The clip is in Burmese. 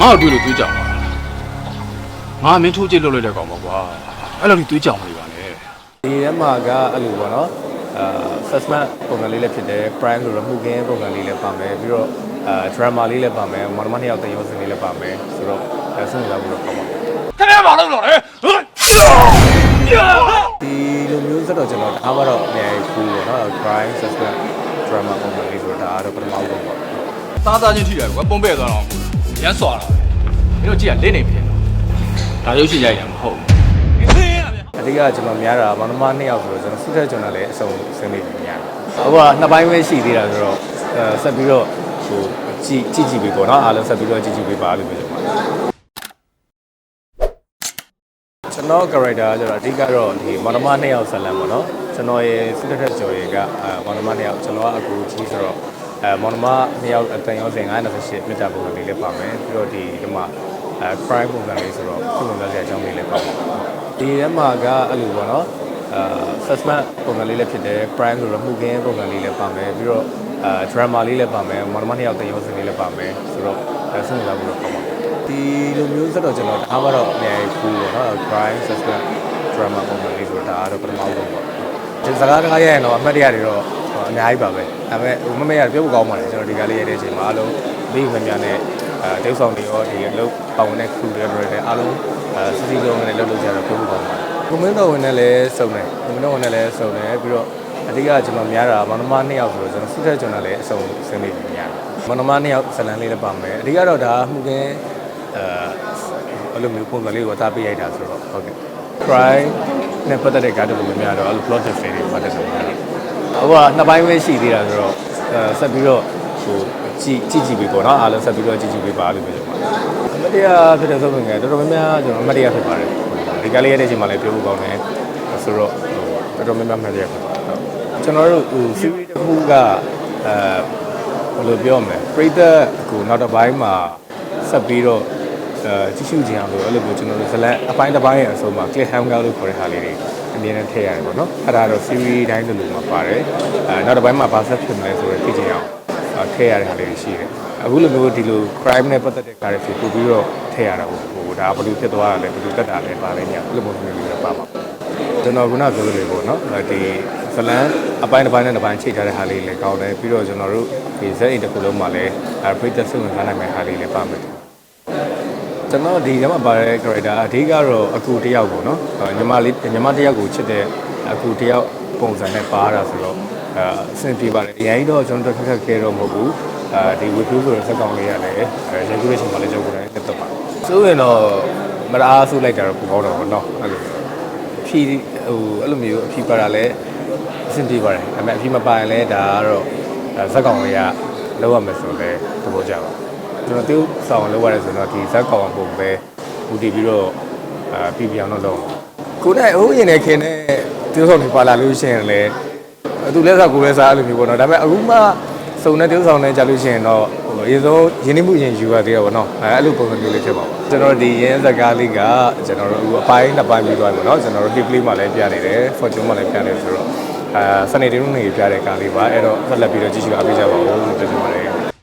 ငါ့ကိုတွေ့လို့တွေးကြောင်ပါငါမင်းထိုးကြည့်လို့လိုက်တဲ့ကောင်ပါကွာအဲ့လိုကြီးတွေးကြောင်နေပါနဲ့ဒီထဲမှာကအဲ့လိုပေါ့နော်အာ assessment ပုံစံလေးလည်းဖြစ်တယ် prime ဆိုတော့မှုခင်းပုံစံလေးလည်းပါမယ်ပြီးတော့အာ drama လေးလည်းပါမယ်မောင်နှမနှစ်ယောက်တင်ရောစင်လေးလည်းပါမယ်ဆိုတော့အဲစဉ်းစားဖို့တော့ကောင်းပါခင်ဗျားမလုပ်တော့လေဒီလိုမျိုးဆိုတော့ကျွန်တော်အားမတော့အများကြီးကူပေါ့နော် crime suspense drama ပုံစံလေးဆိုတော့ဒါကတော့ပထမဆုံးပေါ့သားသားချင်းထိတယ်ကွာပုံပဲ့သွားတော့ ရမ်းစွာတာပဲမင်းတို့ကြည့်ရလက်နေဖြစ်ဒါရုပ်ရှင်ရိုက်ရမှာဟုတ်ဘူးအဓိကကျွန်တော်များတာမောင်နှမနှစ်ယောက်ဆိုတော့ကျွန်တော်စုထက်ကျွန်တော်လည်းအစုံစင်းနေတယ်များတယ်အခုကနှစ်ပိုင်းပဲရှိသေးတာဆိုတော့အဲဆက်ပြီးတော့ဟိုကြည့်ကြည့်ကြည့်ပြီးပေါ့နော်အားလုံးဆက်ပြီးတော့ကြည့်ကြည့်ပြီးပါလို့ပြောချင်ပါတယ်ကျွန်တော် character ကကျတော့အဓိကတော့ဒီမောင်နှမနှစ်ယောက်ဇလန်ပေါ့နော်ကျွန်တော်ရဲ့စုထက်ထက်ကျော်ရဲ့ကအဲမောင်နှမနှစ်ယောက်ကျွန်တော်ကအကူကြီးဆိုတော့ အဲမောင်နှမနှစ်ယောက်အတန်ရောစင်928မြတ်တာပုံစံလေးလည်းပါမယ်ပြီးတော့ဒီဒီမှာအဲ crime ပုံစံလေးဆိုတော့ခုလိုမျိုးစရာအကြောင်းလေးလည်းပါမယ်ဒီထဲမှာကအဲ့လိုပေါ့နော်အာ assessment ပုံစံလေးလည်းဖြစ်တယ် prime ဆိုတော့မှုခင်းပုံစံလေးလည်းပါမယ်ပြီးတော့အာ drama လေးလည်းပါမယ်မောင်နှမနှစ်ယောက်တင်ရောစင်လေးလည်းပါမယ်ဆိုတော့အဲစဉ်းစားဖို့တော့ကောင်းပါဒီလိုမျိုးဆိုတော့ကျွန်တော်အားမတော့အများကြီးကူပေါ့နော် crime suspense drama ပုံစံလေးဆိုတော့ဒါကတော့ပထမဆုံးပေါ့ဒီ စကားတကားရရင်တော့အမှတ်တရတွေတော့အများကြီးပါပဲဒါပေမဲ့ဟိုမမေရပြောဖို့ကောင်းပါတယ်ကျွန်တော်ဒီကားလေးရတဲ့အချိန်မှာအားလုံးမိမများနဲ့အဲတိတ်ဆောင်တွေရောဒီအလုပ်ပါဝင်တဲ့ crew တွေရောတွေအားလုံးအဲစီစီလုံးနဲ့လှုပ်လှုပ်ကြတော့ပြောဖို့ကောင်းပါတယ်ကွန်မန့်တော်ဝင်နဲ့လည်းစုံတယ်ကွန်မန့်တော်ဝင်နဲ့လည်းစုံတယ်ပြီးတော့အဓိကကျွန်တော်များတာမောင်နှမနှစ်ယောက်ဆိုတော့ကျွန်တော်စုထက်ကျွန်တော်လည်းအစုံစင်းနေတယ်များတယ်မောင်နှမနှစ်ယောက်ဇလန်လေးလည်းပါမယ်အဓိကတော့ဒါမှုကင်းအဲအဲ့လိုမျိုးပုံစံလေးကိုသားပေးရိုက်တာဆိုတော့ဟုတ်ကဲ့ crime နဲ့ပတ်သက်တဲ့ကားတူမျိုးများတော့အဲ့လို plot twist တွေပတ်သက်တယ်များတယ်ဟိုကနှစ်ပိုင်းပဲရှိသေးတာဆိုတော့အဲဆက်ပြီးတော့ဟိုကြည့်ကြည့်ကြည့်ပြီးပေါ့နော်အားလုံးဆက်ပြီးတော့ကြည့်ကြည့်ပြီးပါလို့ပြောချင်ပါတယ်အမတရားဖြစ်တဲ့ဆိုရင်တော်တော်များများကျွန်တော်အမတရားဖြစ်ပါတယ်ဒီကားလေးရတဲ့အချိန်မှာလည်းပြောဖို့ကောင်းတယ်ဆိုတော့ဟိုတော်တော်များများမတရားဖြစ်ပါတယ်ဟုတ်ကျွန်တော်တို့ဟို series တစ်ခုကအဲဘယ်လိုပြောမလဲပရိသတ်ကိုနောက်တစ်ပိုင်းမှာဆက်ပြီးတော့အဲ ကြည့်ရှုကြအောင်လို့အဲ့လိုမျိုးကျွန်တော်တို့ဇလန်အပိုင်းတစ်ပိုင်းရဲ့အဆုံးမှာ click hang out လို့ခေါ်တဲ့ဟာလေးတွေအမြင်နဲ့ထည့်ရတယ်ပေါ့နော်အဲ့ဒါတော့ series တိုင်းလိုလိုမှာပါတယ်အဲနောက်တစ်ပိုင်းမှာဘာဆက်ဖြစ်မလဲဆိုတော့သိချင်အောင်အဲထည့်ရတဲ့ဟာလေးတွေရှိတယ်အခုလိုမျိုးဒီလို crime နဲ့ပတ်သက်တဲ့ကားတွေပို့ပြီးတော့ထည့်ရတာပေါ့ဟိုဒါဘယ်လိုဖြစ်သွားတာလဲဘယ်လိုတက်တာလဲပါလဲညအဲ့လိုမျိုးမျိုးတွေပါပါကျွန်တော်ခုနပြောလို့လေပေါ့နော်ဒီဇလန်အပိုင်းတစ်ပိုင်းနဲ့တစ်ပိုင်းချိန်ထားတဲ့ဟာလေးလည်းကောင်းတယ်ပြီးတော့ကျွန်တော်တို့ဒီဇက်အိမ်တစ်ခုလုံးမှာလည်းအဲပရိသတ်စုံထားနိုင်မယ့်ဟာလေးလည်းပါမယ် ကျွန်တော်ဒီထဲမှာပါတဲ့ character အဓိကတော့အကူတယောက်ပေါ့နော်ညီမလေးညီမတယောက်ကိုချစ်တဲ့အကူတယောက်ပုံစံနဲ့ပါတာဆိုတော့အဲအဆင်ပြေပါတယ်အရင်တော့ကျွန်တော်တို့ခက်ခဲတော့မဟုတ်ဘူးအဲဒီဝီဖူးဆိုတဲ့စက်ကောင်လေးရတယ်အဲရေကူရေးရှင်မှာလည်းကြောက်ကြတယ်တက်တော့ပါဆိုရင်တော့မအားဆိုးလိုက်တာတော့ပိုကောင်းတော့ဘောနော်အဲ့လိုဖြီးဟိုအဲ့လိုမျိုးအဖြီးပါတာလည်းအဆင်ပြေပါတယ်ဒါပေမဲ့အဖြီးမပါရင်လည်းဒါကတော့စက်ကောင်လေးကလောက်ရမယ်ဆိုတော့လည်းသဘောကျပါ ကျွန်တော်တူဆောင်လောက်ရတယ်ဆိုတော့ဒီဇက်ကောင်ပုံပဲဘူတီပြီးတော့အာပြပြအောင်တော့လုပ်ကိုနဲ့ဟိုရင်နဲ့ခင်နဲ့တူဆောင်နေပါလာလို့ရှိရင်လည်းသူလည်းစားကိုလည်းစားလို့မျိုးပေါ့နော်ဒါပေမဲ့အခုမှစုံနဲ့တူဆောင်နဲ့ကြာလို့ရှိရင်တော့ဟိုအရင်ဆုံးရင်းနှီးမှုရင်ယူရသေးရပါတော့အဲအဲ့လိုပုံစံမျိုးလေးဖြစ်ပါပါကျွန်တော်ဒီရင်းစကားလေးကကျွန်တော်တို့အခုအပိုင်းနှစ်ပိုင်းပြီးသွားပြီပေါ့နော်ကျွန်တော်တို့ hip play မှာလည်းပြနေတယ် fortune မှာလည်းပြနေတယ်ဆိုတော့အာစနေတင်းနေ့ပြတဲ့ကားလေးပါအဲ့တော့ဆက်လက်ပြီးတော့ကြည့်ရှုအားပေးကြပါဦးလို့ပြောချင်ပါတယ်